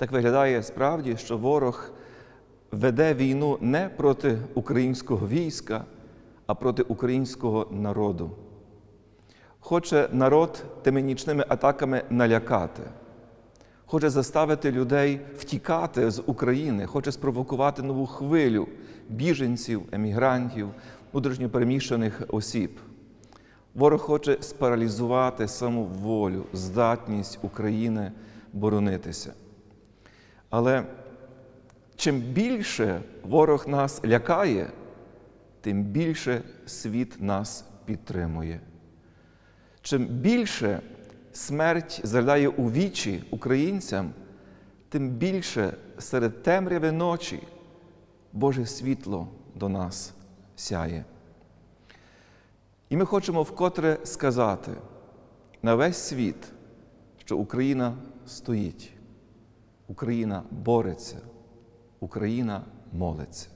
Так виглядає справді, що ворог веде війну не проти українського війська, а проти українського народу. Хоче народ тими нічними атаками налякати, хоче заставити людей втікати з України, хоче спровокувати нову хвилю біженців, емігрантів, внутрішньопереміщених осіб. Ворог хоче спаралізувати саму волю, здатність України боронитися. Але чим більше ворог нас лякає, тим більше світ нас підтримує. Чим більше смерть заглядає у вічі українцям, тим більше серед темряви ночі Боже світло до нас сяє. І ми хочемо вкотре сказати на весь світ, що Україна стоїть, Україна бореться, Україна молиться.